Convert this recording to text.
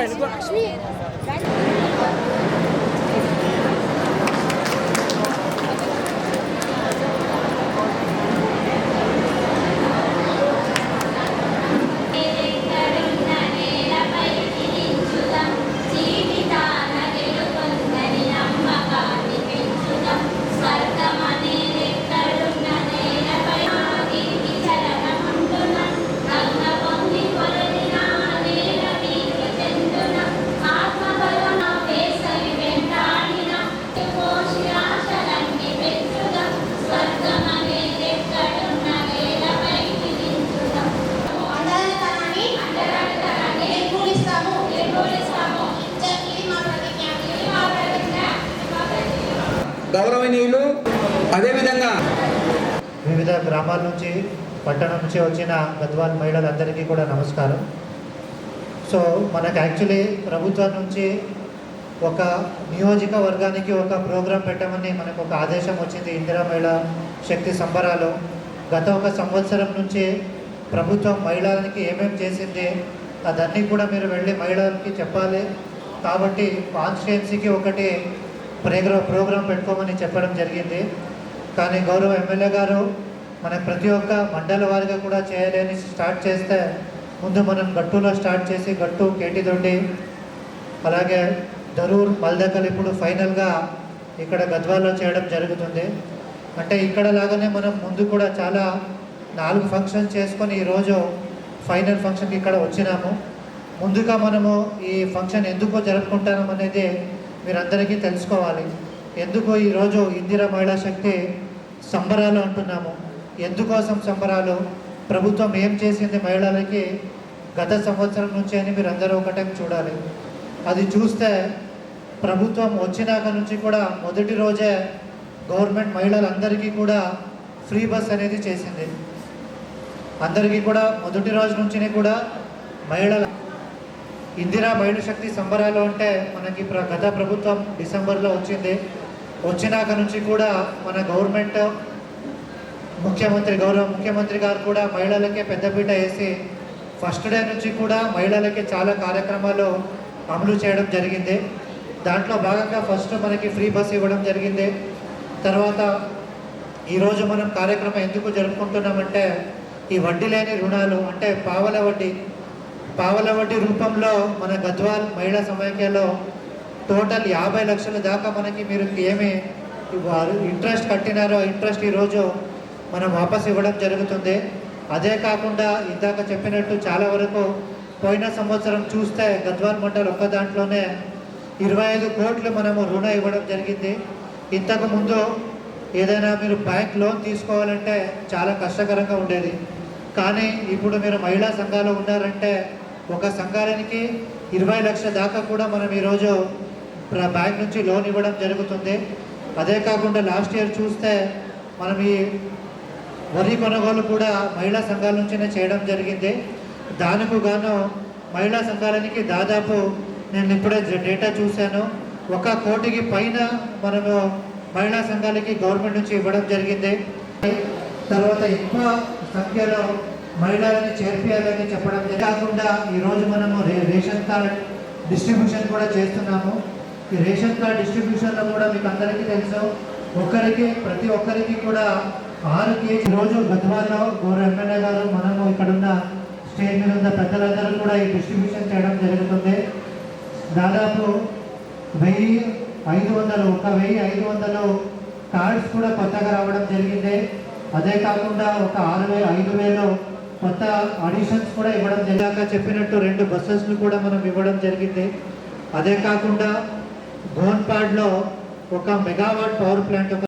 Right. గౌరవనీయులు అదేవిధంగా వివిధ గ్రామాల నుంచి పట్టణం నుంచి వచ్చిన గద్వాల్ మహిళలందరికీ కూడా నమస్కారం. సో మనకు యాక్చువల్లీ ప్రభుత్వం నుంచి ఒక నియోజకవర్గానికి ఒక ప్రోగ్రాం పెట్టమని మనకు ఒక ఆదేశం వచ్చింది ఇందిరా మహిళ శక్తి సంబరాలు. గత ఒక సంవత్సరం నుంచి ప్రభుత్వం మహిళలకి ఏమేమి చేసింది అదన్నీ కూడా మీరు వెళ్ళి మహిళలకి చెప్పాలి. కాబట్టి కాన్స్టిట్యున్సీకి ఒకటి ప్రేగ్ర ప్రోగ్రాం పెట్టుకోమని చెప్పడం జరిగింది. కానీ గౌరవ ఎమ్మెల్యే గారు మన ప్రతి ఒక్క మండల వారిగా కూడా చేయాలని స్టార్ట్ చేస్తే ముందు మనం గట్టులో స్టార్ట్ చేసి గట్టు కేటిదొడ్డి అలాగే దరూర్ మల్దకల్ ఇప్పుడు ఫైనల్గా ఇక్కడ గద్వాల్లో చేయడం జరుగుతుంది. అంటే ఇక్కడ లాగానే మనం ముందు కూడా చాలా నాలుగు ఫంక్షన్ చేసుకొని ఈరోజు ఫైనల్ ఫంక్షన్కి ఇక్కడ వచ్చినాము. ముందుగా మనము ఈ ఫంక్షన్ ఎందుకు జరుపుకుంటాం అనేది మీరందరికీ తెలుసుకోవాలి. ఎందుకు ఈరోజు ఇందిరా మహిళా శక్తి సంబరాలు అంటున్నాము. ఎందుకోసం సంబరాలు? ప్రభుత్వం ఏం చేసింది మహిళలకి? గత సంవత్సరం నుంచి అని మీరు అందరూ ఒకటే చూడాలి. అది చూస్తే ప్రభుత్వం వచ్చినాక నుంచి కూడా మొదటి రోజే గవర్నమెంట్ మహిళలందరికీ కూడా ఫ్రీ బస్ అనేది చేసింది. అందరికీ కూడా మొదటి రోజు నుంచినే కూడా మహిళల ఇందిరా మహిళ శక్తి సంబరాలు అంటే మనకి ప్ర గత ప్రభుత్వం డిసెంబర్లో వచ్చింది. వచ్చినాక నుంచి కూడా మన గవర్నమెంట్ ముఖ్యమంత్రి గౌరవ ముఖ్యమంత్రి గారు కూడా మహిళలకే పెద్దపీట వేసి ఫస్ట్ డే నుంచి కూడా మహిళలకి చాలా కార్యక్రమాలు అమలు చేయడం జరిగింది. దాంట్లో భాగంగా ఫస్ట్ మనకి ఫ్రీ బస్ ఇవ్వడం జరిగింది. తర్వాత ఈరోజు మనం కార్యక్రమం ఎందుకు జరుపుకుంటున్నామంటే ఈ వడ్డీ లేని రుణాలు అంటే పావల వడ్డీ పావల వడ్డీ రూపంలో మన గద్వాల్ మహిళా సమైక్యలో టోటల్ యాభై లక్షల దాకా మనకి మీరు ఏమి వారు ఇంట్రెస్ట్ కట్టినారో ఇంట్రెస్ట్ ఈరోజు మనం వాపస్ ఇవ్వడం జరుగుతుంది. అదే కాకుండా ఇందాక చెప్పినట్టు చాలా వరకు పోయిన సంవత్సరం చూస్తే గద్వాల్ మండల్ ఒక్క దాంట్లోనే ఇరవై ఐదు కోట్లు మనము రుణ ఇవ్వడం జరిగింది. ఇంతకు ముందు ఏదైనా మీరు బ్యాంక్ లోన్ తీసుకోవాలంటే చాలా కష్టకరంగా ఉండేది. కానీ ఇప్పుడు మీరు మహిళా సంఘాలు ఉన్నారంటే ఒక సంఘానికి ఇరవై లక్షల దాకా కూడా మనం ఈరోజు బ్యాంక్ నుంచి లోన్ ఇవ్వడం జరుగుతుంది. అదే కాకుండా లాస్ట్ ఇయర్ చూస్తే మనం ఈ వరి కొనుగోలు కూడా మహిళా సంఘాల నుంచినే చేయడం జరిగింది. దానికి గాను మహిళా సంఘాలనికి దాదాపు నేను ఇప్పుడే డేటా చూశాను. ఒక కోటికి పైన మనము మహిళా సంఘాలకి గవర్నమెంట్ నుంచి ఇవ్వడం జరిగింది. తర్వాత ఎక్కువ సంఖ్యలో మహిళలని చేర్పియాలని చెప్పడం కాకుండా ఈరోజు మనము రే- రేషన్ కార్డ్ డిస్ట్రిబ్యూషన్ కూడా చేస్తున్నాము. ఈ రేషన్ కార్డ్ డిస్ట్రిబ్యూషన్లో కూడా మీకు అందరికీ తెలుసు. ఒక్కరికి ప్రతి ఒక్కరికి కూడా ఆరు కేజీ రోజు గద్వాల్లో గౌరవ ఎమ్మెల్యే గారు మనము ఇక్కడున్న స్టేజ్ మీద ఉన్న పెద్దలందరూ కూడా ఈ డిస్ట్రిబ్యూషన్ చేయడం జరుగుతుంది. దాదాపు వెయ్యి ఐదు వందలు ఒక వెయ్యి ఐదు వందలు కార్డ్స్ కూడా కొత్తగా రావడం జరిగింది. అదే కాకుండా ఒక ఆరు వేలు ఐదు వేలు కొత్త ఆడిషన్స్ కూడా ఇవ్వడం జరిగాక చెప్పినట్టు రెండు బస్సెస్ను కూడా మనం ఇవ్వడం జరిగింది. అదే కాకుండా గోన్పాడ్లో ఒక మెగావాట్ పవర్ ప్లాంట్